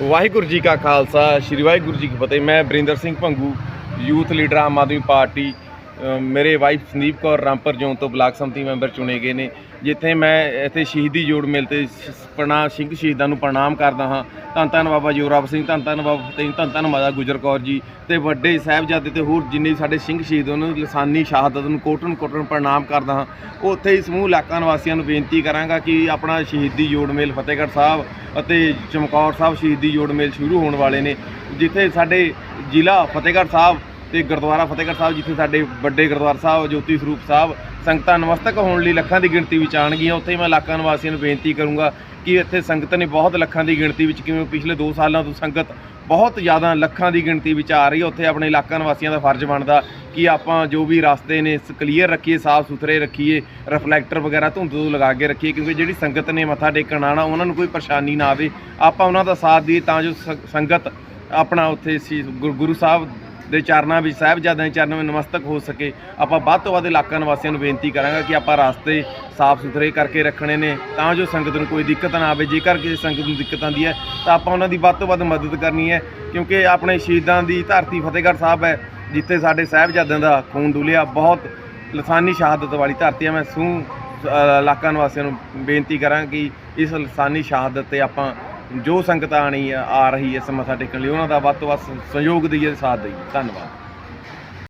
ਵਾਹਿਗੁਰੂ ਜੀ ਕਾ ਖਾਲਸਾ, ਸ੍ਰੀ ਵਾਹਿਗੁਰੂ ਜੀ ਕੀ ਫਤਿਹ। ਮੈਂ Barinder Singh Bhangu, youth leader Aam Aadmi Party ਮੇਰੇ ਵਾਈਫ ਸੰਦੀਪ ਕੌਰ ਰਾਮਪਰ ਜੋਨ ਤੋਂ ਬਲਾਕ ਸੰਮਤੀ ਮੈਂਬਰ ਚੁਣੇ ਗਏ ਨੇ, ਜਿੱਥੇ ਮੈਂ ਇੱਥੇ ਸ਼ਹੀਦੀ ਜੋੜ ਮੇਲ ਤੇ ਸ਼- ਪ੍ਰਣਾਮ, ਸਿੰਘ ਸ਼ਹੀਦਾਂ ਨੂੰ ਪ੍ਰਣਾਮ ਕਰਦਾ ਹਾਂ। ਧੰਨ ਧੰਨ ਬਾਬਾ ਜੋਰਾਵਰ ਸਿੰਘ, ਧੰਨ ਧੰਨ ਬਾਬਾ ਫਤਿਹ ਧੰਨ ਧੰਨ ਮਾਤਾ ਗੁਜਰ ਕੌਰ ਜੀ ਤੇ ਵੱਡੇ ਸਾਹਿਬਜ਼ਾਦੇ ਤੇ ਹੋਰ ਜਿੰਨੇ ਸਾਡੇ ਸਿੰਘ ਸ਼ਹੀਦ ਉਹਨਾਂ ਦੀ ਲਸਾਨੀ ਸ਼ਹਾਦਤ ਨੂੰ ਕੋਟਨ ਕੋਟਨ ਪ੍ਰਣਾਮ ਕਰਦਾ ਹਾਂ। ਉੱਥੇ ਹੀ ਸਮੂਹ ਇਲਾਕਾ ਨਿਵਾਸੀਆਂ ਨੂੰ ਬੇਨਤੀ ਕਰਾਂਗਾ ਕਿ ਆਪਣਾ ਸ਼ਹੀਦੀ ਜੋੜ ਮੇਲ ਫਤਿਹਗੜ੍ਹ ਸਾਹਿਬ ਅਤੇ ਚਮਕੌਰ ਸਾਹਿਬ ਸ਼ਹੀਦੀ ਜੋੜ ਮੇਲ ਸ਼ੁਰੂ ਹੋਣ ਵਾਲੇ ਨੇ, ਜਿੱਥੇ ਸਾਡੇ ਜ਼ਿਲ੍ਹਾ ਫਤਿਹਗੜ੍ਹ ਸਾਹਿਬ ਤੇ ਗੁਰਦੁਆਰਾ ਫਤਿਹਗੜ੍ਹ ਸਾਹਿਬ, ਜਿੱਥੇ ਸਾਡੇ ਵੱਡੇ ਗੁਰਦੁਆਰਾ ਸਾਹਿਬ ਜੋਤੀ ਸਰੂਪ ਸਾਹਿਬ ਸੰਗਤਾਂ ਨਮਸਤਕ ਹੋਣ ਲਈ ਲੱਖਾਂ ਦੀ ਗਿਣਤੀ ਵਿੱਚ ਆਣਗੀਆਂ ਉੱਥੇ ਹੀ ਮੈਂ ਇਲਾਕਾ ਨਿਵਾਸੀਆਂ ਨੂੰ ਬੇਨਤੀ ਕਰੂੰਗਾ ਕਿ ਇੱਥੇ ਸੰਗਤ ਨੇ ਬਹੁਤ ਲੱਖਾਂ ਦੀ ਗਿਣਤੀ ਵਿੱਚ ਕਿਵੇਂ ਪਿਛਲੇ 2 ਸਾਲਾਂ ਤੋਂ ਸੰਗਤ ਬਹੁਤ ਜ਼ਿਆਦਾ ਲੱਖਾਂ ਦੀ ਗਿਣਤੀ ਵਿੱਚ ਆ ਰਹੀ ਹੈ। ਉੱਥੇ ਆਪਣੇ ਇਲਾਕਾ ਨਿਵਾਸੀਆਂ ਦਾ ਫਰਜ਼ ਬਣਦਾ ਕਿ ਆਪਾਂ ਜੋ ਵੀ ਰਸਤੇ ਨੇ ਕਲੀਅਰ ਰੱਖੀਏ, ਸਾਫ਼ ਸੁਥਰੇ ਰੱਖੀਏ, ਰਿਫਲੈਕਟਰ ਵਗੈਰਾ ਧੁੰਦ ਤੋਂ ਲਗਾ ਕੇ ਰੱਖੀਏ, ਕਿਉਂਕਿ ਜਿਹੜੀ ਸੰਗਤ ਨੇ ਮੱਥਾ ਟੇਕਣ ਆਣਾ ਉਹਨਾਂ ਨੂੰ ਕੋਈ ਪਰੇਸ਼ਾਨੀ ਨਾ ਆਵੇ। ਆਪਾਂ ਉਹਨਾਂ ਦਾ ਸਾਥ ਦਈਏ ਤਾਂ ਜੋ ਸ- ਸੰਗਤ ਆਪਣਾ ਉੱਥੇ ਸੀ ਗੁਰ- ਗੁਰੂ ਸਾਹਿਬ ਦੇ ਚਰਨਾਂ ਵਿੱਚ ਸਾਹਿਬਜ਼ਾਦਿਆਂ ਦੇ ਚਰਨਾਂ ਵਿੱਚ ਨਮਸਤਕ ਹੋ ਸਕੇ। ਆਪਾਂ ਵੱਧ ਤੋਂ ਵੱਧ ਇਲਾਕਾ ਨਿਵਾਸੀਆਂ ਨੂੰ ਬੇਨਤੀ ਕਰਾਂਗਾ ਕਿ ਆਪਾਂ ਰਸਤੇ ਸਾਫ਼ ਸੁਥਰੇ ਕਰਕੇ ਰੱਖਣੇ ਨੇ ਤਾਂ ਜੋ ਸੰਗਤ ਨੂੰ ਕੋਈ ਦਿੱਕਤ ਨਾ ਆਵੇ। ਜੇਕਰ ਕਿਸੇ ਸੰਗਤ ਨੂੰ ਦਿੱਕਤ ਆਉਂਦੀ ਹੈ ਤਾਂ ਆਪਾਂ ਉਹਨਾਂ ਦੀ ਵੱਧ ਤੋਂ ਵੱਧ ਮਦਦ ਕਰਨੀ ਹੈ ਕਿਉਂਕਿ ਆਪਣੇ ਸ਼ਹੀਦਾਂ ਦੀ ਧਰਤੀ ਫਤਿਹਗੜ੍ਹ ਸਾਹਿਬ ਹੈ ਜਿੱਥੇ ਸਾਡੇ ਸਾਹਿਬਜ਼ਾਦਿਆਂ ਦਾ ਖੂਨ ਡੁੱਲਿਆ। ਬਹੁਤ ਲਸਾਨੀ ਸ਼ਹਾਦਤ ਵਾਲੀ ਧਰਤੀ ਹੈ। ਮੈਂ ਸੂ ਅ, ਇਲਾਕਾ ਨਿਵਾਸੀਆਂ ਨੂੰ ਬੇਨਤੀ ਕਰਾਂ ਕਿ ਇਸ ਲਸਾਨੀ ਸ਼ਹਾਦਤ ਤੇ ਆਪਾਂ ਜੋ ਸੰਗਤ ਆਣੀ ਆ ਆ ਰਹੀ ਹੈ ਇਸ ਮੱਥਾ ਟੇਕਣ ਲਈ, ਉਹਨਾਂ ਦਾ ਵੱਧ ਤੋਂ ਵੱਧ ਸਹਿਯੋਗ ਦਈਏ ਸਾਥ ਦਈਏ। ਧੰਨਵਾਦ।